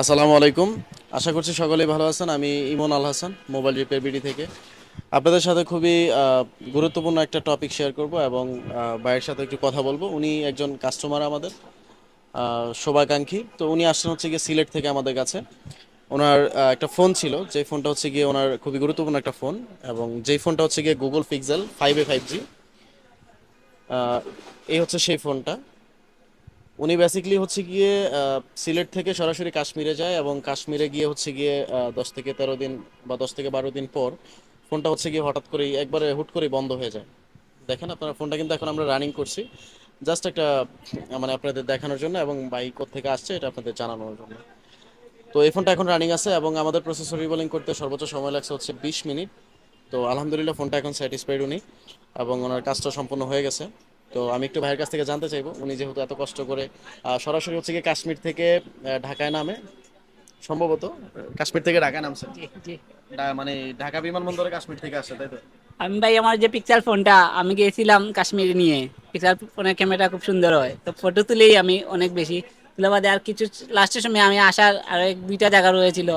আসসালামু আলাইকুম। আশা করছি সকলেই ভালো আছেন। আমি Emon Al Hasan, mobile repair BD থেকে। আপনাদের সাথে খুবই গুরুত্বপূর্ণ একটা টপিক শেয়ার করব এবং ভাইয়ের সাথে একটু কথা বলব। উনি একজন কাস্টমার আমাদের শোভাকাঙ্ক্ষী। তো উনি আসছেন হচ্ছে গিয়ে সিলেট থেকে আমাদের কাছে। ওনার একটা ফোন ছিল যে ফোনটা হচ্ছে গিয়ে ওনার খুবই গুরুত্বপূর্ণ একটা ফোন এবং যেই ফোনটা হচ্ছে গিয়ে Google Pixel five A five G এই হচ্ছে সেই ফোনটা। উনি বেসিকলি হচ্ছে গিয়ে সিলেট থেকে সরাসরি কাশ্মীরে যায় এবং কাশ্মীরে গিয়ে হচ্ছে গিয়ে দশ থেকে তেরো দিন বা দশ থেকে বারো দিন পর ফোনটা হচ্ছে গিয়ে হঠাৎ করেই একবারে হুট করেই বন্ধ হয়ে যায়। দেখেন আপনার, ফোনটা কিন্তু এখন আমরা রানিং করছি। জাস্ট একটা মানে আপনাদের দেখানোর জন্য এবং বাইক থেকে আসছে এটা আপনাদের জানানোর জন্য। তো এই ফোনটা এখন রানিং আছে এবং আমাদের প্রসেসর রিবলিং করতে সর্বোচ্চ সময় লাগছে হচ্ছে বিশ মিনিট। তো আলহামদুলিল্লাহ ফোনটা এখন স্যাটিসফাইড উনি এবং ওনার কাজটা সম্পূর্ণ হয়ে গেছে। তো আমি একটু ভাইয়ের কাছ থেকে জানতে চাইব উনি যেহেতু এত কষ্ট করে সরাসরি হচ্ছে গিয়ে কাশ্মীর থেকে ঢাকায় নামে সম্ভবত কাশ্মীর থেকে ঢাকায় নামছে। জি জি। ডা- মানে ঢাকা বিমানবন্দরে কাশ্মীর থেকে আসে তাই তো? আমি ভাই আমার যে পিকচার ফোনটা আমি গিয়েছিলাম কাশ্মীরে নিয়ে। পিকচার ফোনের ক্যামেরা খুব সুন্দর হয়। তো ফটো তুলেই আমি অনেক বেশি। তুলে বাদে আর কিছু লাস্টের সময় আমি আসার আর এক দুইটা জায়গা রয়েছিল।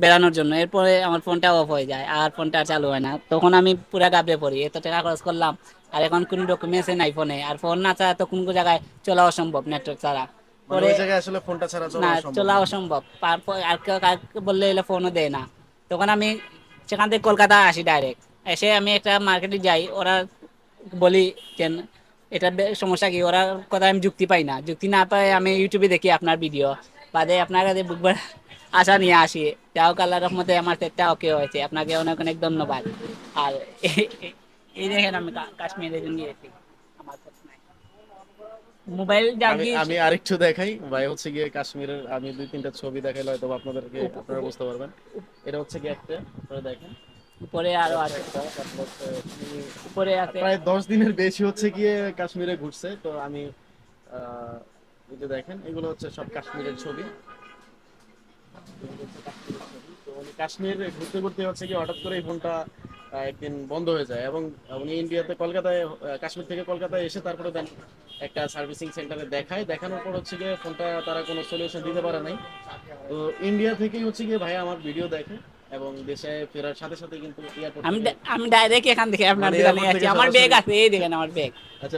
বেড়ানোর জন্য। এরপরে আমার ফোনটা অফ হয়ে যায় আর ফোনটা আর চালু হয় না। তখন আমি পুরা গাবড়ে পড়ি এত টাকা খরচ করলাম আর এখন কোনো ডকুমেন্টস নাই ফোনে আর ফোন না ছাড়া তো কোন কোন জায়গায় চলা অসম্ভব নেটওয়ার্ক ছাড়া। মানে পরে আসলে ফোনটা ছাড়া চলা না। অসম্ভব আর কেউ কাউকে বললে এলে ফোনও দেয় না। তখন আমি সেখান থেকে কলকাতা আসি ডাইরেক্ট এসে আমি একটা মার্কেটে যাই ওরা বলি যে এটা সমস্যা কি? ওরা কথা আমি যুক্তি পাই না। যুক্তি না পাই আমি ইউটিউবে দেখি আপনার ভিডিও বাদে আপনার কাছে বুকবার আশা নিয়ে আসি। যাও আল্লাহ রহমতে আমার সেটটা ওকে হয়েছে। আপনাকে অনেক অনেক ধন্যবাদ। আর এই- দেখেন আমি কা- কাশ্মীরে গিয়েছি। আমার মোবাইল আমি আমি আরেকটু দেখাই। ভাই হচ্ছে গিয়ে কাশ্মীরের আমি দুই তিনটা ছবি দেখাইলে হয়তো আপনাদেরকে আপনারা বুঝতে পারবেন। এটা হচ্ছে গিয়ে একটা আপনারা দেখেন। উপরে আরও আছে। উপরে আছে। প্রায় দশ দিনের বেশি হচ্ছে গিয়ে কাশ্মীরে ঘুরছে। তো আমি এই যে দেখেন এগুলো হচ্ছে সব কাশ্মীরের ছবি এগুলো হচ্ছে কাশ্মীরের ছবি। কাশ্মীর ঘুরতে ঘুরতে হচ্ছে কি হঠাৎ করে এই ফোনটা একদিন বন্ধ হয়ে যায় এবং উনি ইন্ডিয়াতে কলকাতায় কাশ্মীর থেকে কলকাতায় এসে তারপরে দেন একটা সার্ভিসিং সেন্টারে দেখায়। দেখানোর পর হচ্ছে গিয়ে ফোনটা তারা কোনো সলিউশন দিতে পারে নাই। তো ইন্ডিয়া থেকেই হচ্ছে গিয়ে ভাই আমার ভিডিও দেখে। এবং দেশে ফেরার সাথে সাথে কিন্তু আমি আমি ডাইরেক্ট এখান থেকে আপনার দোকানে আছি আমার ব্যাগ আছে এই দেখেন আমার ব্যাগ আচ্ছা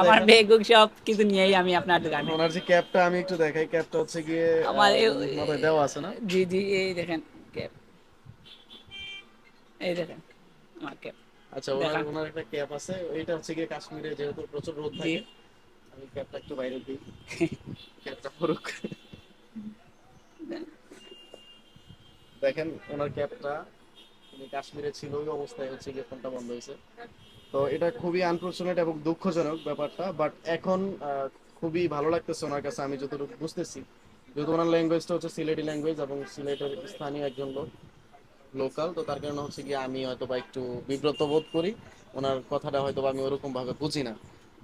আমার। ব্যাগ সব কিছু নিয়েই আমি আপনার দোকানে। ওনার যে ক্যাপটা আমি একটু দেখাই। ক্যাপটা হচ্ছে গিয়ে আমার মাথায় দেওয়া আছে না? জি জি এই দেখেন ক্যাপ এই দেখেন আমার ক্যাপ আচ্ছা ওনার ওনার একটা ক্যাপ আছে। এটা হচ্ছে গিয়ে কাশ্মীরে যেহেতু প্রচুর রোদ থাকে আমি ক্যাপটা একটু বাইরে দিই। ক্যাপটা পরুক। দেখেন, ওনার ক্যাপটা উনি কাশ্মীরে ছিল, ওই অবস্থায় হচ্ছে গিয়ে ফোনটা বন্ধ হয়েছে। তো এটা খুবই আনফর্চুনেট এবং দুঃখজনক ব্যাপারটা বাট এখন খুবই ভালো লাগতেছে ওনার কাছে, আমি যতটুকু বুঝতেছি। যেহেতু ওনার ল্যাঙ্গুয়েজটা হচ্ছে সিলেটি ল্যাঙ্গুয়েজ এবং সিলেটের স্থানীয় একজন লোক লোকাল তো তার কারণে হচ্ছে গিয়ে আমি হয়তো বা একটু বিব্রত বোধ করি। ওনার কথাটা হয়তো বা আমি ওরকম ভাবে বুঝি না।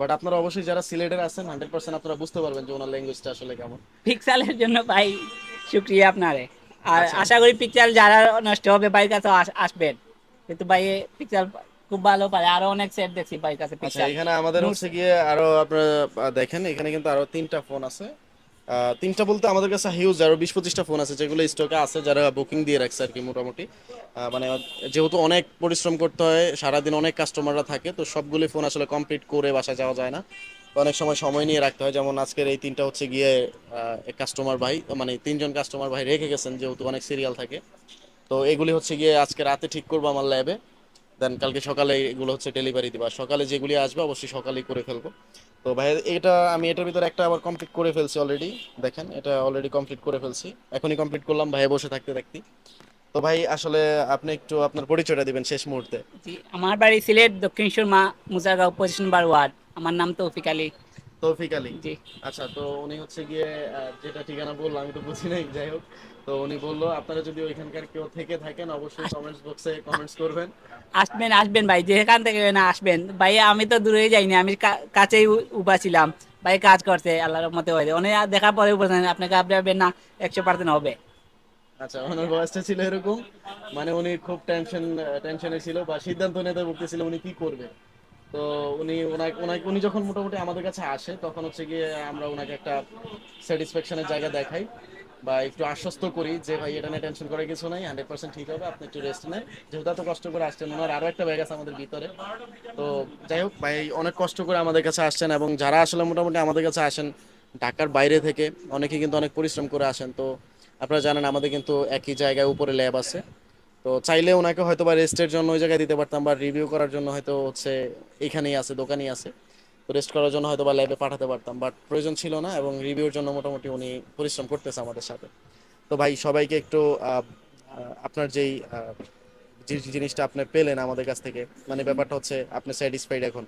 বাট আপনারা অবশ্যই যারা সিলেটের আছেন হান্ড্রেড পার্সেন্ট আপনারা বুঝতে পারবেন যে ওনার ল্যাঙ্গুয়েজটা আসলে কেমন। পিক্সালের জন্য ভাই, শুক্রিয়া আপনারে। আর আচ্ছা। আশা করি পিকচার যারা নষ্ট হবে ভাইয়ের কাছে আসবেন। কিন্তু ভাই পিকচার খুব ভালো পারে। আরও অনেক সেট দেখছি ভাইয়ের কাছে আচ্ছা পিকচার এখানে আমাদের হচ্ছে গিয়ে আরও আপনারা দেখেন এখানে কিন্তু আরও তিনটা ফোন আছে। তিনটা বলতে আমাদের কাছে হিউজ আরও বিশ পঁচিশটা ফোন আছে যেগুলো স্টকে আছে যারা বুকিং দিয়ে রাখছে আর কি মোটামুটি। মানে যেহেতু অনেক পরিশ্রম করতে হয় সারাদিন অনেক কাস্টমাররা থাকে তো সবগুলি ফোন আসলে কমপ্লিট করে বাসা যাওয়া যায় না। অনেক সময় সময় নিয়ে রাখতে হয়। যেমন আজকের এই তিনটা হচ্ছে গিয়ে কাস্টমার ভাই মানে তিনজন কাস্টমার ভাই রেখে গেছেন যেহেতু অনেক সিরিয়াল থাকে। তো এগুলি হচ্ছে গিয়ে আজকে রাতে ঠিক করব আমার ল্যাবে দেন কালকে সকালে এগুলো হচ্ছে ডেলিভারি দিবা। সকালে যেগুলি আসবে অবশ্যই সকালেই করে ফেলব। তো ভাই, এটা আমি এটার ভিতরে একটা আবার কমপ্লিট করে ফেলছি অলরেডি দেখেন, এটা অলরেডি কমপ্লিট করে ফেলছি। এখনই কমপ্লিট করলাম ভাই বসে থাকতে থাকতে তো ভাই, আসলে আপনি একটু আপনার পরিচয়টা দিবেন শেষ মুহূর্তে। আমার বাড়ি সিলেট দক্ষিণ সুরমা মুজাগাঁও পজিশন বার ওয়ার্ড আমার নাম তৌফিক আলী। তৌফিক আলী। জি। আচ্ছা তো উনি হচ্ছে গিয়ে যেটা ঠিকানা বলল আমি তো বুঝি নাই যাই হোক। তো উনি বলল আপনারা যদি ওইখানকার কেউ থেকে থাকেন অবশ্যই কমেন্টস বক্সে কমেন্টস করবেন। আসবেন আসবেন ভাই যেখান থেকে না আসবেন। ভাই আমি তো দূরে যাইনি আমি কাছেই উ- উবা ছিলাম। ভাই কাজ করছে আল্লাহর রহমতে হয়েছে অনেক দেখার পরে বলছেন আপনাকে আপনি আসবেন না একশো পার্সেন্ট হবে। আচ্ছা ওনার বয়সটা ছিল এরকম। মানে উনি খুব টেনশন টেনশনে ছিল বা সিদ্ধান্ত নিতে ভুগতেছিল উনি কি করবে। তো উনি ওনাকে উনি যখন মোটামুটি আমাদের কাছে আসে, তখন হচ্ছে গিয়ে আমরা ওনাকে একটা স্যাটিসফ্যাকশনের জায়গা দেখাই বা একটু আশ্বস্ত করি যে, ভাই, এটা নিয়ে টেনশন করার কিছু নাই হান্ড্রেড পার্সেন্ট ঠিক হবে, আপনি একটু রেস্ট নেন। যেহেতু এত কষ্ট করে আসছেন, ওনার আরও একটা ব্যাগ আছে আমাদের ভিতরে। তো যাই হোক, ভাই, অনেক কষ্ট করে আমাদের কাছে আসছেন এবং যারা আসলে মোটামুটি আমাদের কাছে আসেন, ঢাকার বাইরে থেকে অনেকে কিন্তু অনেক পরিশ্রম করে আসেন। তো আপনারা জানেন, আমাদের কিন্তু একই জায়গায় উপরে ল্যাব আছে। তো চাইলে ওনাকে হয়তো বা রেস্টের জন্য ওই জায়গায় দিতে পারতাম বা রিভিউ করার জন্য হয়তো হচ্ছে এখানেই আছে, দোকানেই আছে। তো রেস্ট করার জন্য হয়তো বা ল্যাবে পাঠাতে পারতাম বাট প্রয়োজন ছিল না এবং রিভিউর জন্য মোটামুটি উনি পরিশ্রম করতেছে আমাদের সাথে। তো ভাই, সবাইকে একটু আপনার যেই জিনিসটা আপনি পেলেন আমাদের কাছ থেকে মানে ব্যাপারটা হচ্ছে আপনি স্যাটিসফাইড এখন।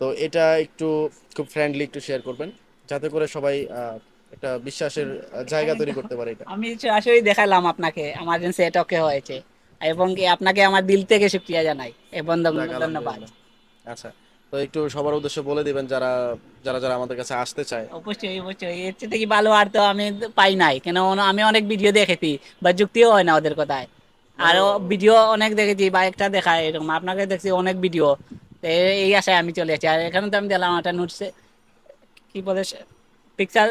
তো এটা একটু খুব ফ্রেন্ডলি একটু শেয়ার করবেন, যাতে করে সবাই একটা বিশ্বাসের জায়গা তৈরি করতে পারে এটা। আমি সরাসরি দেখালাম আপনাকে আমার যে ওকে হয়েছে। এবং কি আপনাকে আমার দিল থেকে শুক্রিয়া জানাই। এবং ধন্যবাদ। আচ্ছা তো একটু সবার উদ্দেশ্যে বলে দিবেন যারা যারা যারা আমাদের কাছে আসতে চায়। অবশ্যই অবশ্যই। এর চেয়ে থেকে ভালো আর তো আমি পাই নাই। কেন আমি অনেক ভিডিও দেখেছি বা যুক্তিও হয় না ওদের কথায়। আর ভিডিও অনেক দেখেছি বা একটা দেখায় এরকম। আপনাকে দেখছি অনেক ভিডিও। এই আশায় আমি চলে এসেছি। আর এখানে তো আমি দিলাম একটা নোটসে কি বলে Pixar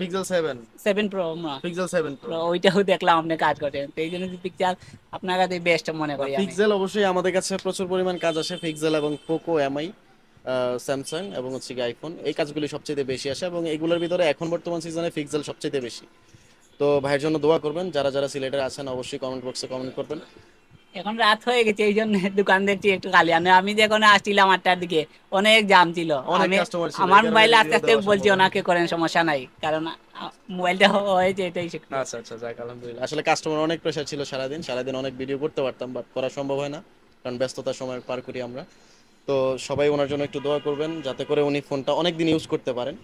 Pixel seven seven pro Pixel seven ওইটাও দেখলাম আপনি কাজ করেন। তো এই জন্য পিকচার আপনার কাছে বেস্ট মনে করি আমি। পিক্সেল অবশ্যই আমাদের কাছে প্রচুর পরিমাণ কাজ আসে পিক্সেল এবং পোকো এমআই স্যামসাং এবং হচ্ছে কি আইফোন এই কাজগুলি সবচেয়ে বেশি আসে এবং এগুলোর ভিতরে এখন বর্তমান সিজনে পিক্সেল সবচেয়ে বেশি। তো ভাইয়ের জন্য দোয়া করবেন যারা যারা সিলেটের আছেন অবশ্যই কমেন্ট বক্সে কমেন্ট করবেন। এখন রাত হয়ে গেছে এই জন্য দোকান দেখছি একটু খালি। আর আমি যখন আসছিলাম আটটার দিকে অনেক জাম ছিল। আমি আমার মোবাইল আস্তে আস্তে বলছি ওনাকে করেন সমস্যা নাই। কারণ মোবাইলটা হয়েছে এটাই আচ্ছা আচ্ছা যাক আলহামদুলিল্লাহ। আসলে কাস্টমার অনেক প্রেশার ছিল সারাদিন। সারাদিন অনেক ভিডিও করতে পারতাম বাট করা সম্ভব হয় না। কারণ ব্যস্ততার সময় পার করি আমরা। তো সবাই ওনার জন্য একটু দোয়া করবেন যাতে করে উনি ফোনটা অনেক দিন ইউজ করতে পারেন।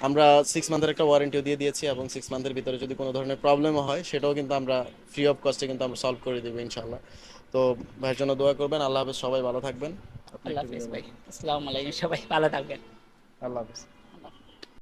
আমরা সিক্স মান্থের একটা ওয়ারেন্টিও দিয়ে দিয়েছি এবং সিক্স মান্থের ভিতরে যদি কোনো ধরনের প্রবলেমও হয় সেটাও কিন্তু আমরা ফ্রি অফ কস্টে কিন্তু আমরা সলভ করে দেবো ইনশাল্লাহ তো ভাইয়ের জন্য দোয়া করবেন আল্লাহ হাফেজ সবাই ভালো থাকবেন। আল্লাহ হাফেজ ভাই আসসালামু আলাইকুম সবাই ভালো থাকবেন। আল্লাহ হাফেজ।